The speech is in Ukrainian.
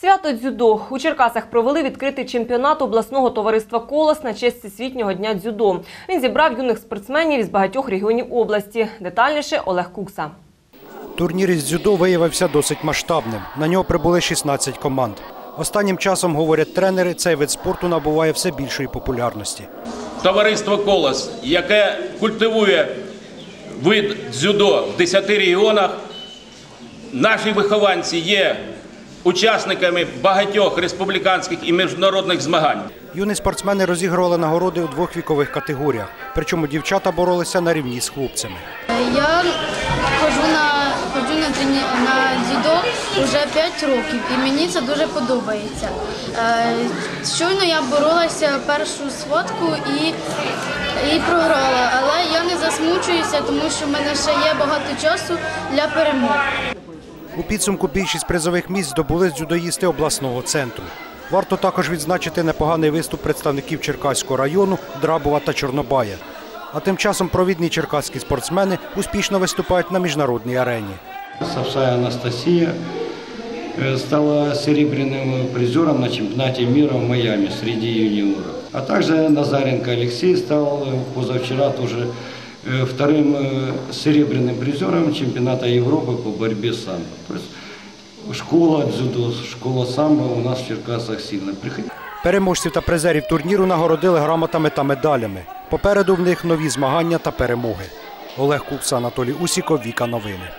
Свято дзюдо у Черкасах провели відкритий чемпіонат обласного товариства Колос на честь Всесвітнього дня дзюдо. Він зібрав юних спортсменів із багатьох регіонів області. Детальніше Олег Кукса. Турнір із дзюдо виявився досить масштабним. На нього прибули 16 команд. Останнім часом, говорять тренери, цей вид спорту набуває все більшої популярності. Товариство Колос, яке культивує вид дзюдо в 10 регіонах. Наші вихованці є учасниками багатьох республіканських і міжнародних змагань. Юні спортсмени розігрували нагороди у двох вікових категоріях. Причому дівчата боролися на рівні з хлопцями. Я ходжу на ходжу на трені на дзюдо вже 5 років, і мені це дуже подобається. Е, Щойно я боролася першу сходку і, і програла, але я не засмучуюся, тому що в мене ще є багато часу для перемог. У підсумку більшість призових місць здобули дзюдоїсти обласного центру. Варто також відзначити непоганий виступ представників Черкаського району, Драбова та Чорнобая. А тим часом провідні черкаські спортсмени успішно виступають на міжнародній арені. Савсая Анастасия э, стала серебряным призером на чемпионате мира в Майами среди юниоров. А также Назаренко Алексей стал э, позавчера тоже э, вторым э, серебряным призером чемпионата Европы по борьбе с самбо. То есть школа дзюдо, школа самбо у нас в Черкасах сильно. Приходите. Переможців та призерів турніру нагородили грамотами та медалями. Попереду в них нові змагання та перемоги. Олег Кукса, Анатолій Усіков, Віка Новини.